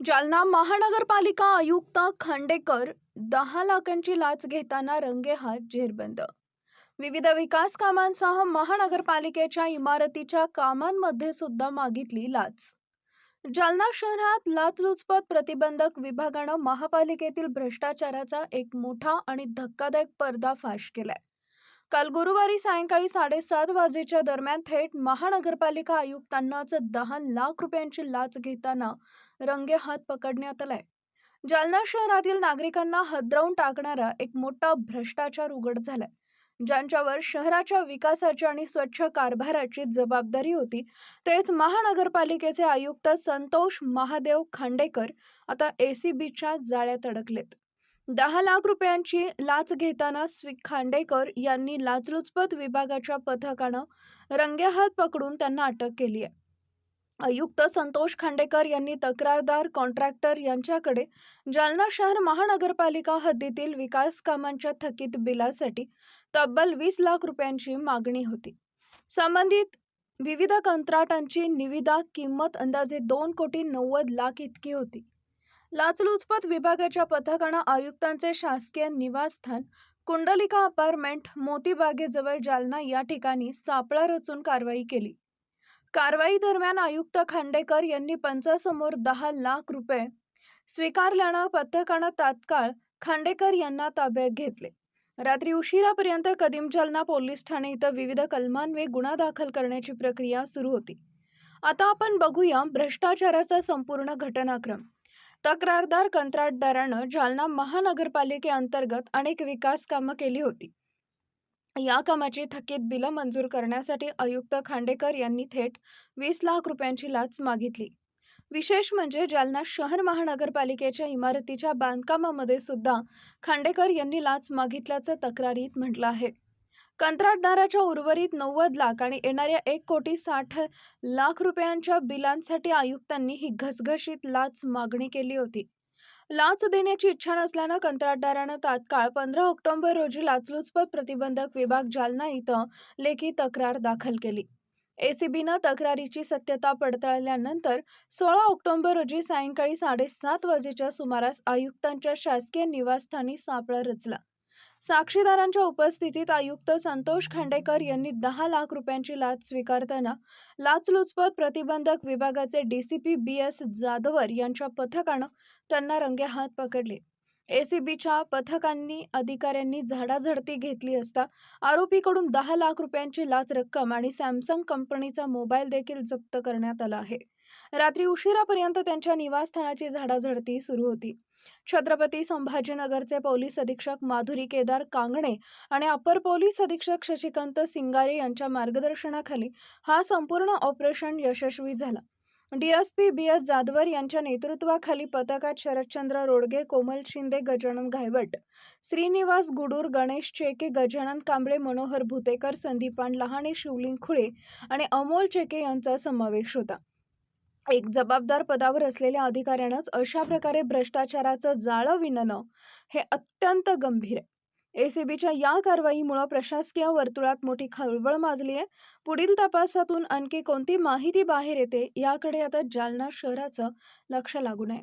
जालना महानगरपालिका आयुक्त खांडेकर दहा लाखांची लाच घेताना रंगेहात जेरबंद. विविध विकास कामांसह महानगरपालिकेच्या इमारतीच्या कामांमध्ये सुद्धा मागितली लाच. जालना शहरात लाचलुचपत प्रतिबंधक विभागानं महापालिकेतील भ्रष्टाचाराचा एक मोठा आणि धक्कादायक पर्दाफाश केलाय. काल गुरुवारी सायंकाळी साडेसात वाजेच्या दरम्यान थेट महानगरपालिका आयुक्तांनाच दहा लाख रुपयांची लाच घेताना रंगे हात पकडण्यात आलाय. जालना शहरातील नागरिकांना हदरावून टाकणारा एक मोठा भ्रष्टाचार उघड झालाय. ज्यांच्यावर शहराच्या विकासाची आणि स्वच्छ कारभाराची जबाबदारी होती तेच महानगरपालिकेचे आयुक्त संतोष महादेव खांडेकर आता एसीबीच्या जाळ्यात अडकलेत. दहा लाख रुपयांची लाच घेताना स्वी खांडेकर यांनी लाचलुचपत विभागाच्या पथकानं रंगेहात पकडून त्यांना अटक केली आहे आयुक्त संतोष खांडेकर यांनी तक्रारदार कॉन्ट्रॅक्टर यांच्याकडे जालना शहर महानगरपालिका हद्दीतील विकास कामांच्या थकीत बिलासाठी तब्बल वीस लाख रुपयांची मागणी होती. संबंधित विविध कंत्राटांची निविदा किंमत अंदाजे दोन कोटी नव्वद लाख इतकी होती. लाचलुचपत विभागाच्या पथकानं आयुक्तांचे शासकीय निवासस्थान कुंडलिका अपार्टमेंट मोतीबागेजवळ जालना या ठिकाणी सापळा रचून कारवाई केली. कारवाई दरम्यान आयुक्त खांडेकर यांनी पंचासमोर दहा लाख रुपये स्वीकारल्यानं पथकानं तात्काळ खांडेकर यांना ताब्यात घेतले. रात्री उशिरापर्यंत कदीम जालना पोलीस ठाणे इथं विविध कलमांवे गुन्हा दाखल करण्याची प्रक्रिया सुरू होती. आता आपण बघूया भ्रष्टाचाराचा संपूर्ण घटनाक्रम. तक्रारदार कंत्राटदारानं जालना महानगरपालिकेअंतर्गत अनेक विकास कामं केली होती. या कामाची थकीत बिलं मंजूर करण्यासाठी आयुक्त खांडेकर यांनी थेट वीस लाख रुपयांची लाच मागितली. विशेष म्हणजे जालना शहर महानगरपालिकेच्या इमारतीच्या बांधकामामध्ये सुद्धा खांडेकर यांनी लाच मागितल्याचं तक्रारीत म्हटलं आहे. कंत्राटदाराच्या उर्वरित नव्वद लाख आणि येणाऱ्या एक कोटी साठ लाख रुपयांच्या बिलांसाठी आयुक्तांनी ही घसघशीत लाच मागणी केली होती. लाच देण्याची इच्छा नसल्यानं कंत्राटदारानं तात्काळ पंधरा ऑक्टोबर रोजी लाचलुचपत प्रतिबंधक विभाग जालना इथं लेखी तक्रार दाखल केली. एसीबीनं तक्रारीची सत्यता पडताळल्यानंतर सोळा ऑक्टोबर रोजी सायंकाळी साडेसात वाजेच्या सुमारास आयुक्तांच्या शासकीय निवासस्थानी सापळा रचला. साक्षीदारांच्या उपस्थितीत आयुक्त संतोष खांडेकर यांनी दहा लाख रुपयांची लाच स्वीकारताना लाचलुचपत प्रतिबंधक विभागाचे डीसीपी बी एस जाधवर यांच्या पथकानं त्यांना रंगेहात पकडले. एसीबीच्या पथकांनी अधिकाऱ्यांनी झाडाझडती घेतली असता आरोपीकडून दहा लाख रुपयांची लाच रक्कम आणि सॅमसंग कंपनीचा मोबाईल देखील जप्त करण्यात आला आहे. रात्री उशिरापर्यंत त्यांच्या निवासस्थानाची झाडाझडती सुरू होती. छत्रपती संभाजीनगरचे पोलीस अधीक्षक माधुरी केदार कांगणे आणि अपर पोलीस अधीक्षक शशिकांत सिंगारे यांच्या मार्गदर्शनाखाली हा संपूर्ण ऑपरेशन यशस्वी झाला. डीएसपी बी एस जाधवर यांच्या नेतृत्वाखाली पथकात शरदचंद्र रोडगे कोमल शिंदे गजानन घायवट श्रीनिवास गुडूर गणेश चेके गजानन कांबळे मनोहर भुतेकर संदीपान लहाने शिवलिंग खुळे आणि अमोल चेके यांचा समावेश होता. एक जबाबदार पदावर असलेल्या अधिकाऱ्यानंच अशा प्रकारे भ्रष्टाचाराचं जाळं विणणं हे अत्यंत गंभीर आहे. एसीबीच्या या कारवाईमुळं प्रशासकीय वर्तुळात मोठी खळबळ माजली आहे. पुढील तपासातून आणखी कोणती माहिती बाहेर येते याकडे आता जालना शहराचं लक्ष लागून आहे